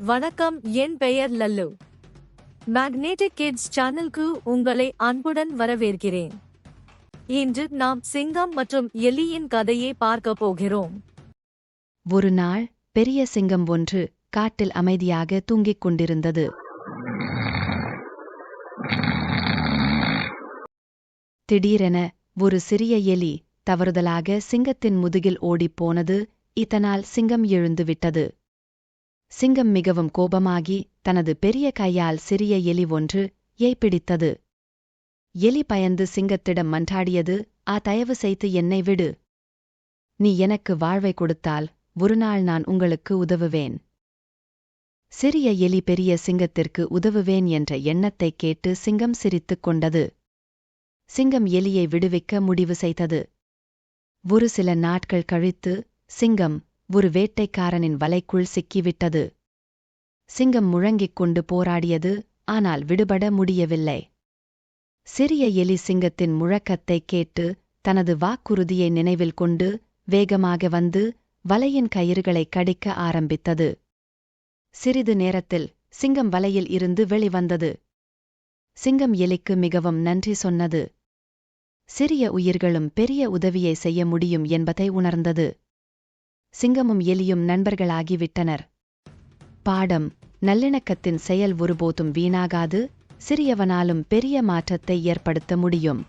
வணக்கம் என் பெயர் Lalu. Magnetic kids சேனலுக்கு உங்களை அன்புடன் வரவேற்கிறேன். இன்று நாம் சிங்கம் மற்றும் எலியின் கதையை பார்க்க போகிறோம். ஒரு நாள் பெரிய சிங்கம் ஒன்று காட்டில் அமைதியாக தூங்கிக் கொண்டிருந்தது. திடீரென ஒரு சிறிய எலி தவறுதலாக சிங்கத்தின் முதுகில் ஓடிப்போனது இதனால் சிங்கம் எழுந்து விட்டது சிங்கம் மிகவும் கோபமாகி தனது பெரிய கையால் சிறிய எலி ஒன்று ஏய் பிடித்தது. எலி பயந்து சிங்கத்திடம் மன்றாடியது ஆ தயவு செய்து என்னை விடு. நீ எனக்கு வாழ்வை கொடுத்தால் ஒருநாள் நான் உங்களுக்கு உதவுவேன். சிறிய எலி பெரிய சிங்கத்திற்கு உதவுவேன் என்ற எண்ணத்தைக் கேட்டு சிங்கம் சிரித்துக் கொண்டது. சிங்கம் எலியை விடுவிக்க முடிவு செய்தது. ஒரு சில நாட்கள் கழித்து சிங்கம் ஒரு வேட்டைக்காரனின் வலைக்குள் சிக்கிவிட்டது. சிங்கம் முழங்கிக் கொண்டு போராடியது ஆனால் விடுபட முடியவில்லை. சிறிய எலி சிங்கத்தின் முழக்கத்தைக் கேட்டு தனது வாக்குறுதியை நினைவில் கொண்டு வேகமாக வந்து வலையின் கயிறுகளை கடிக்க ஆரம்பித்தது. சிறிது நேரத்தில் சிங்கம் வலையில் இருந்து வெளிவந்தது. சிங்கம் எலிக்கு மிகவும் நன்றி சொன்னது. சிறிய உயிர்களும் பெரிய உதவியை செய்ய முடியும் என்பதை உணர்ந்தது. சிங்கமும் எலியும் நண்பர்களாகிவிட்டனர். பாடம் நல்லிணக்கத்தின் செயல் ஒருபோதும் வீணாகாது சிறியவனாலும் பெரிய மாற்றத்தை ஏற்படுத்த முடியும்.